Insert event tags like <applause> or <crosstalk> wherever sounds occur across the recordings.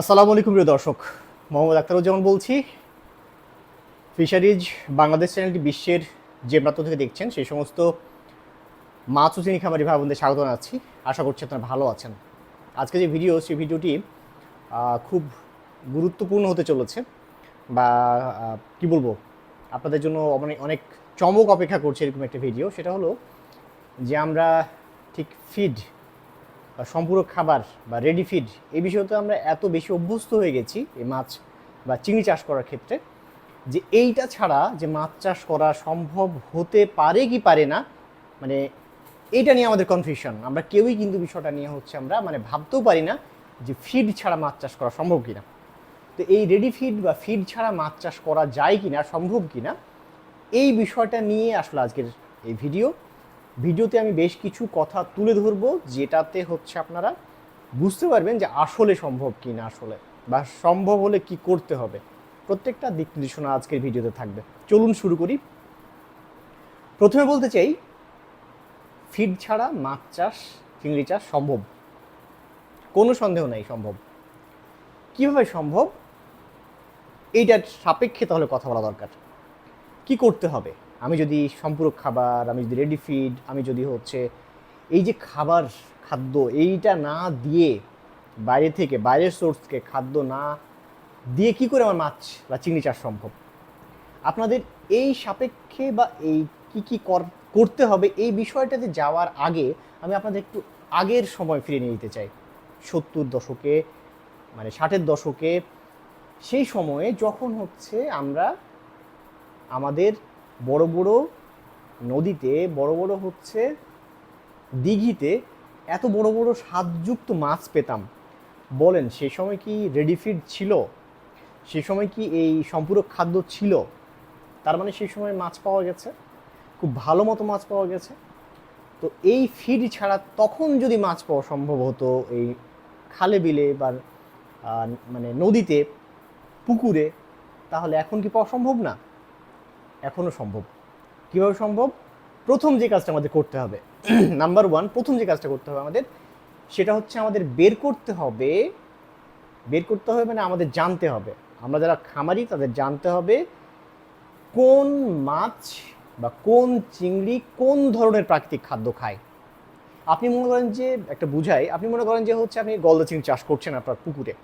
আসসালামু আলাইকুম প্রিয় দর্শক। মোহাম্মদ আখতারুজ্জামান বলছি। ফিশারিজ বাংলাদেশ চ্যানেলটি বিশ্বের যে প্রান্ত থেকে দেখছেন, সেই সমস্ত মাছ ও চিনি খামারি ভাই বোনদের স্বাগত জানাচ্ছি। আশা করছি আপনারা ভালো আছেন। আজকে যে ভিডিও, সেই ভিডিওটি খুব গুরুত্বপূর্ণ হতে চলেছে বা কি বলব, আপনাদের জন্য অনেক অনেক চমক অপেক্ষা করছে এরকম একটা ভিডিও। সেটা হলো যে আমরা ঠিক ফিড বা সম্পূরক খাবার বা রেডি ফিড এই বিষয়তে আমরা এত বেশি অভ্যস্ত হয়ে গেছি এই মাছ বা চিংড়ি চাষ করার ক্ষেত্রে যে এইটা ছাড়া যে মাছ চাষ করা সম্ভব হতে পারে কি পারে না মানে এইটা নিয়ে আমাদের কনফিউশন আমরা কেউই কিন্তু বিষয়টা নিয়ে হচ্ছে আমরা মানে ভাবতেও পারি না যে ফিড ছাড়া মাছ চাষ করা সম্ভব কিনা। তো এই রেডি ফিড বা ফিড ছাড়া মাছ চাষ করা যায় কিনা, সম্ভব কিনা, এই বিষয়টা নিয়ে আসলে আজকের এই ভিডিও ভিডিওতে আমি বেশ কিছু কথা তুলে ধরবো, যেটাতে হচ্ছে আপনারা বুঝতে পারবেন যে আসলে সম্ভব কি না আসলে, বা সম্ভব হলে কি করতে হবে। প্রত্যেকটা দিক নির্দেশনা আজকের ভিডিওতে থাকবে। চলুন শুরু করি। প্রথমে বলতে চাই, ফিড ছাড়া মাছ চাষ, চিংড়ি চাষ সম্ভব? কোনো সন্দেহ নাই, সম্ভব। কীভাবে সম্ভব? এইটার সাপেক্ষে তাহলে কথা বলা দরকার। কি করতে হবে? আমি যদি সম্পূরক খাবার, আমি যদি রেডি ফিড আমি যদি হচ্ছে এই যে খাবার, খাদ্য এইটা না দিয়ে বাইরে থেকে, বাইরের সোর্সকে খাদ্য না দিয়ে কি করে আমার মাছ বা চিংড়ি চাষ সম্ভব? আপনাদের এই সাপেক্ষে বা এই কি কি কর- করতে হবে এই বিষয়টাতে যাওয়ার আগে আমি আপনাদের একটু আগের সময় ফিরে নিয়ে যেতে চাই। সত্তর দশকে মানে ষাটের দশকে, সেই সময়ে যখন হচ্ছে আমরা আমাদের বড় বড় নদীতে, বড় বড় হচ্ছে দিঘিতে এত বড় বড় স্বাদযুক্ত মাছ পেতাম। বলেন, সে সময় কি রেডি ফিড ছিল? সে সময় কি এই সম্পূরক খাদ্য ছিল? তার মানে সেই সময় মাছ পাওয়া গেছে, খুব ভালো মতো মাছ পাওয়া গেছে। তো এই ফিড ছাড়া তখন যদি মাছ পাওয়া সম্ভব হতো এই খালে বিলে বা মানে নদীতে, পুকুরে, তাহলে এখন কি পাওয়া সম্ভব না? এখনও সম্ভব। কীভাবে সম্ভব? প্রথম যে কাজটা আমাদের করতে হবে <clears throat> নাম্বার ওয়ান প্রথম যে কাজটা করতে হবে আমাদের, সেটা হচ্ছে আমাদের বের করতে হবে, বের করতে হবে মানে আমাদের জানতে হবে। আমরা যারা খামারি, তাদের জানতে হবে কোন মাছ বা কোন চিংড়ি কোন ধরনের প্রাকৃতিক খাদ্য খায়। আপনি মনে করেন যে, একটা বুঝাই, আপনি মনে করেন যে হচ্ছে আপনি গলদা চিংড়ি চাষ করছেন আপনার পুকুরে।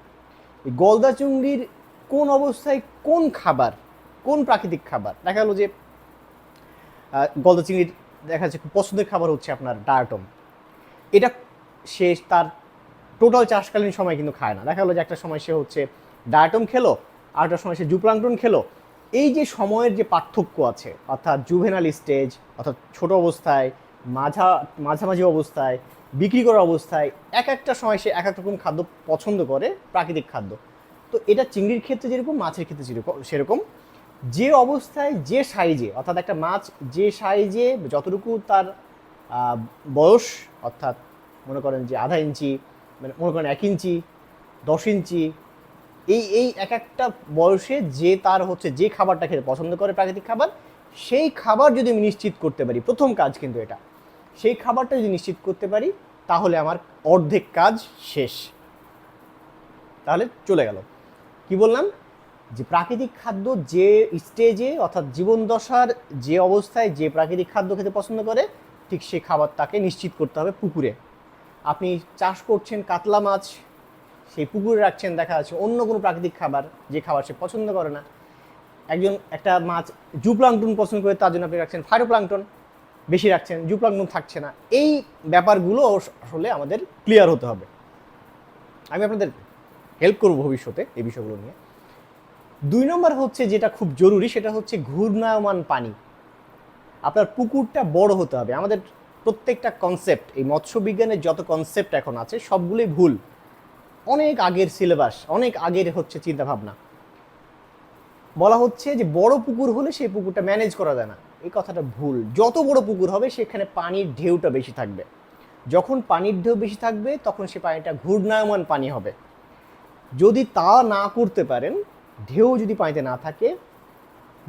এই গলদা চিংড়ির কোন অবস্থায় কোন খাবার কোন প্রাকৃতিক খাবার? দেখা গেলো যে গলদা চিংড়ির দেখা যাচ্ছে খুব পছন্দের খাবার হচ্ছে আপনার ডায়াটম। এটা সে তার টোটাল চাষকালীন সময় কিন্তু খায় না। দেখা গেলো যে একটা সময় সে হচ্ছে ডায়াটম খেলো, আর একটা সময় সে জুপ্লাংটন খেলো। এই যে সময়ের যে পার্থক্য আছে, অর্থাৎ জুভেনাল স্টেজ অর্থাৎ ছোট অবস্থায়, মাঝা, মাঝামাঝি অবস্থায়, বিক্রি করা অবস্থায়, এক একটা সময় সে এক এক রকম খাদ্য পছন্দ করে, প্রাকৃতিক খাদ্য। তো এটা চিংড়ির ক্ষেত্রে যেরকম, মাছের ক্ষেত্রে যেরকম সেরকম। যে অবস্থায়, যে সাইজে, অর্থাৎ একটা মাছ যে সাইজে, যতটুকু তার বয়স, অর্থাৎ মনে করেন যে আধা ইঞ্চি মানে মনে করেন এক ইঞ্চি, দশ ইঞ্চি, এই এই এক একটা বয়সে যে তার হচ্ছে যে খাবারটা খেতে পছন্দ করে প্রাকৃতিক খাবার, সেই খাবার যদি আমি নিশ্চিত করতে পারি, প্রথম কাজ কিন্তু এটা, সেই খাবারটা যদি নিশ্চিত করতে পারি, তাহলে আমার অর্ধেক কাজ শেষ। তাহলে চলে গেল। কি বললাম? যে প্রাকৃতিক খাদ্য যে স্টেজে অর্থাৎ জীবন দশার যে অবস্থায় যে প্রাকৃতিক খাদ্য খেতে পছন্দ করে, ঠিক সে খাবার তাকে নিশ্চিত করতে হবে পুকুরে। আপনি চাষ করছেন কাতলা মাছ, সেই পুকুরে রাখছেন দেখা যাচ্ছে অন্য কোনো প্রাকৃতিক খাবার, যে খাবার সে পছন্দ করে না। একজন, একটা মাছ জুপ্লাংটন পছন্দ করে, তার জন্য আপনি রাখছেন ফাইটোপ্লাংটন, বেশি রাখছেন, জুপ্লাংটন থাকছে না। এই ব্যাপারগুলো আসলে আমাদের ক্লিয়ার হতে হবে। আমি আপনাদের হেল্প করব ভবিষ্যতে এই বিষয়গুলো নিয়ে। দুই নম্বর হচ্ছে যেটা খুব জরুরি, সেটা হচ্ছে ঘূর্ণায়মান পানি। আপনার পুকুরটা বড় হতে হবে। আমাদের প্রত্যেকটা কনসেপ্ট এই মৎস্য বিজ্ঞানের যত কনসেপ্ট এখন আছে, সবগুলোই ভুল। অনেক আগের সিলেবাস অনেক আগের হচ্ছে চিন্তাভাবনা। বলা হচ্ছে যে বড় পুকুর হলে সেই পুকুরটা ম্যানেজ করা যায় না। এই কথাটা ভুল। যত বড় পুকুর হবে, সেখানে পানির ঢেউটা বেশি থাকবে। যখন পানির ঢেউ বেশি থাকবে, তখন সে পানিটা ঘূর্ণায়মান পানি হবে। যদি তা না করতে পারেন ঢেউ যদি পানিতে না থাকে,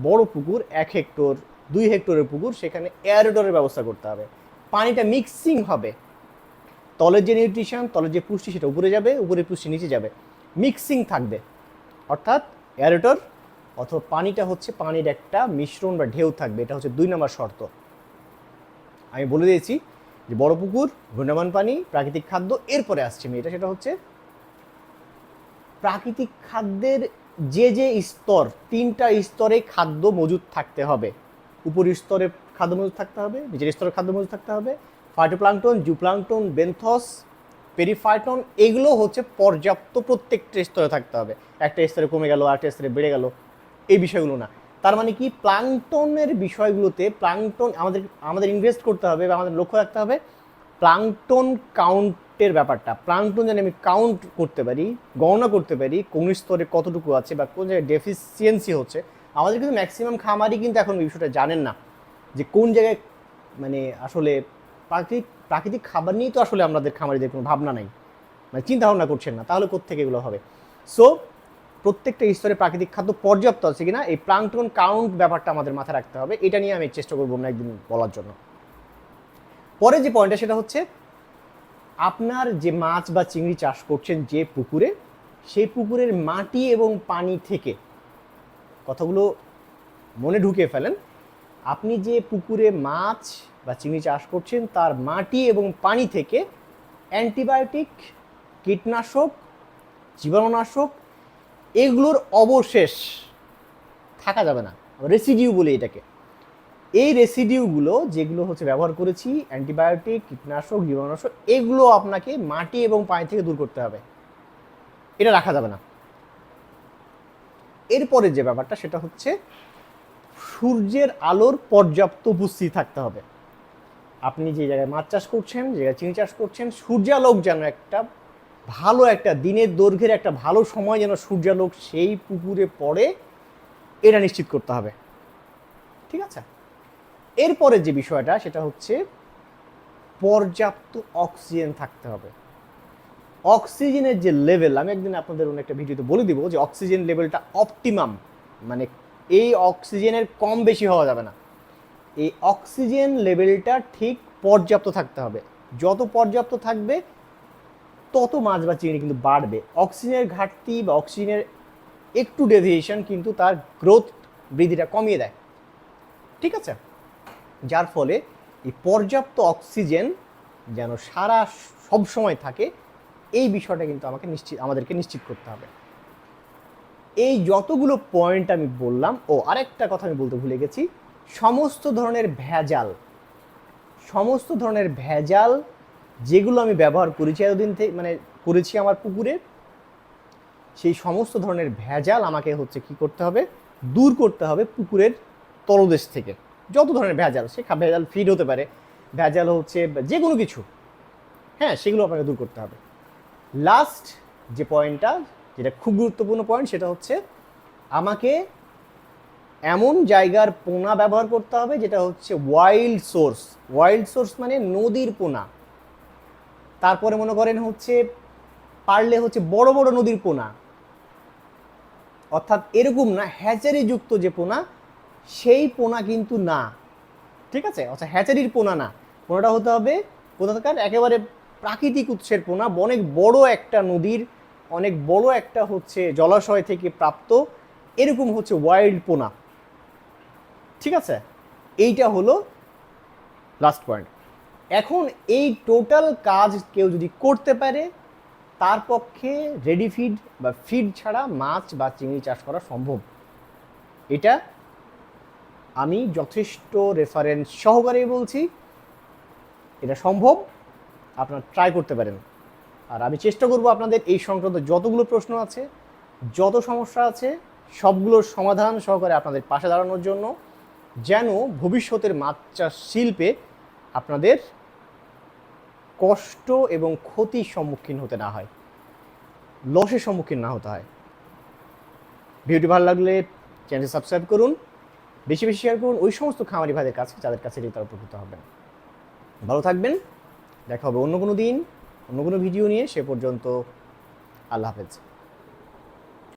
বড় পুকুর, এক হেক্টর, দুই হেক্টরের পুকুর, সেখানে এয়ারডরের ব্যবস্থা করতে হবে। পানিটা মিক্সিং হবে। তলের যে নিউট্রিশন তলের যে পুষ্টি, সেটা উপরে যাবে উপরের পুষ্টি নিচে যাবে। মিক্সিং থাকবে। অর্থাৎ অ্যারেটর অথবা পানিটা হচ্ছে পানির একটা মিশ্রণ বা ঢেউ থাকবে। এটা হচ্ছে দুই নম্বর শর্ত। আমি বলে দিয়েছি যে বড় পুকুর, ঘূর্ণায়মান পানি, প্রাকৃতিক খাদ্য, এরপরে আসছে মেয়েটা, সেটা হচ্ছে প্রাকৃতিক খাদ্যের যে যে স্তর, তিনটা স্তরে খাদ্য মজুদ থাকতে হবে। উপরের স্তরে খাদ্য মজুদ থাকতে হবে, নিচের স্তরে খাদ্য মজুদ থাকতে হবে। ফাইটোপ্লাঙ্কটন জুপ্লাঙ্কটন বেনথস পেরিফাইটন এগুলো হচ্ছে পর্যাপ্ত প্রত্যেকটা স্তরে থাকতে হবে। একটা স্তরে কমে গেল, আরেকটা স্তরে বেড়ে গেল, এই বিষয়গুলো না। তার মানে কি? প্লাংটনের বিষয়গুলোতে প্লাংটন আমাদের আমাদের ইনভেস্ট করতে হবে বা আমাদের লক্ষ্য রাখতে হবে। প্লাংটন কাউন্টের ব্যাপারটা। প্লাংটন যেন আমি কাউন্ট করতে পারি, গণনা করতে পারি কোন স্তরে কতটুকু আছে বা কোন জায়গায় ডেফিসিয়েন্সি হচ্ছে। আমাদের কিন্তু ম্যাক্সিমাম খামারই কিন্তু এখন বিষয়টা জানেন না যে কোন জায়গায় মানে আসলে প্রাকৃতিক প্রাকৃতিক খাবার নিয়েই তো আসলে আমাদের খামারিদের কোনো ভাবনা নাই। মানে চিন্তা ভাবনা করছেন না, তাহলে কোথেকে এগুলো হবে? সো প্রত্যেকটা স্তরে প্রাকৃতিক খাদ্য পর্যাপ্ত আছে কিনা, এই প্লাংটন কাউন্ট ব্যাপারটা আমাদের মাথায় রাখতে হবে। এটা নিয়ে আমি চেষ্টা করব না একদিন বলার জন্য। পরে যে পয়েন্টটা সেটা হচ্ছে আপনার যে মাছ বা চিংড়ি চাষ করছেন যে পুকুরে, সেই পুকুরের মাটি এবং পানি থেকে কথাগুলো মনে ঢুকে ফেলেন। আপনি যে পুকুরে মাছ বা চিংড়ি চাষ করছেন, তার মাটি এবং পানি থেকে অ্যান্টিবায়োটিক, কীটনাশক, জীবাণুনাশক, এগুলোর অবশেষ থাকা যাবে না। রেসিডিউ বলে এটাকে। এই রেসিডিউগুলো যেগুলো হচ্ছে ব্যবহার করেছি অ্যান্টিবায়োটিক কীটনাশক, জীবাণুনাশক, এগুলো আপনাকে মাটি এবং পানি থেকে দূর করতে হবে। এটা রাখা যাবে না। এরপরে যে ব্যাপারটা, সেটা হচ্ছে সূর্যের আলোর পর্যাপ্ত উপস্থিতি থাকতে হবে। আপনি যে জায়গায় মাছ চাষ করছেন, যে জায়গায় চিনি চাষ করছেন, সূর্যালোক যেন একটা ভালো একটা, দিনের দৈর্ঘ্যের একটা ভালো সময় যেন সূর্যালোক সেই পুকুরে পড়ে, এটা নিশ্চিত করতে হবে। ঠিক আছে? এরপরে যে বিষয়টা, সেটা হচ্ছে পর্যাপ্ত অক্সিজেন থাকতে হবে। অক্সিজেনের যে লেভেল আমি একদিন আপনাদের অন্য একটা ভিডিওতে বলে দিব যে অক্সিজেন লেভেলটা অপটিমাম মানে এই অক্সিজেনের কম বেশি হওয়া যাবে না। এই অক্সিজেন লেভেলটা ঠিক পর্যাপ্ত থাকতে হবে। যত পর্যাপ্ত থাকবে, তত মাছ বা চিংড়ি কিন্তু বাড়বে। অক্সিজেনের ঘাটতি বা অক্সিজেনের একটু ডেভিয়েশন কিন্তু তার গ্রোথ বৃদ্ধিটা কমিয়ে দেয়। ঠিক আছে? যার ফলে এই পর্যাপ্ত অক্সিজেন যেন সারা সব সময় থাকে, এই বিষয়টা কিন্তু আমাকে নিশ্চিত আমাদেরকে নিশ্চিত করতে হবে। এই যতগুলো পয়েন্ট আমি বললাম, ও আরেকটা কথা আমি বলতে ভুলে গেছি, সমস্ত ধরনের ভেজাল, সমস্ত ধরনের ভেজাল যেগুলো আমি ব্যবহার করেছি এতদিন থেকে মানে করেছি আমার পুকুরে, সেই সমস্ত ধরনের ভেজাল আমাকে হচ্ছে কি করতে হবে? দূর করতে হবে পুকুরের তলদেশ থেকে। যত ধরনের ভেজাল, সে ভেজাল ফিড হতে পারে। ভেজাল হচ্ছে যে কোনো কিছু। হ্যাঁ সেগুলো আপনাকে দূর করতে হবে। লাস্ট যে পয়েন্টটা যেটা খুব গুরুত্বপূর্ণ পয়েন্ট সেটা হচ্ছে আমাকে এমন জায়গার পোনা ব্যবহার করতে হবে, যেটা হচ্ছে ওয়াইল্ড সোর্স ওয়াইল্ড সোর্স মানে নদীর পোনা। তারপরে মনে করেন হচ্ছে, পারলে হচ্ছে বড় বড় নদীর পোনা। অর্থাৎ এরকম না হ্যাচারি যুক্ত যে পোনা সেই পোনা কিন্তু না। ঠিক আছে? আচ্ছা হ্যাচারির পোনা না। পোনাটা হতে হবে কোথাকার? একেবারে প্রাকৃতিক উৎসের পোনা। অনেক বড় একটা নদীর, অনেক বড় একটা হচ্ছে জলাশয় থেকে প্রাপ্ত। এরকম হচ্ছে ওয়াইল্ড পোনা। ঠিক আছে? এইটা হলো লাস্ট পয়েন্ট এখন এই টোটাল কাজ কেউ যদি করতে পারে, তার পক্ষে রেডি ফিড বা ফিড ছাড়া মাছ বা চিংড়ি চাষ করা সম্ভব। এটা আমি যথেষ্ট রেফারেন্স সহকারে বলছি। এটা সম্ভব, আপনারা ট্রাই করতে পারেন। আর আমি চেষ্টা করব আপনাদের এই সংক্রান্ত যতগুলো প্রশ্ন আছে, যত সমস্যা আছে, সবগুলোর সমাধান সহকারে আপনাদের পাশে দাঁড়ানোর জন্য, যেন ভবিষ্যতের মাছ চাষ শিল্পে আপনাদের কষ্ট এবং ক্ষতির সম্মুখীন হতে না হয় লসের সম্মুখীন না হতে হয়। ভিডিওটি ভালো লাগলে চ্যানেল সাবস্ক্রাইব করুন বেশি বেশি শেয়ার করুন। ওই সমস্ত খামারি ভাইদের কাছে, যাদের কাছে এটি তারা উপকৃত হবেন। ভালো থাকবেন। দেখা হবে অন্য কোনো দিন, অন্য কোনো ভিডিও নিয়ে। সে পর্যন্ত আল্লাহ হাফেজ।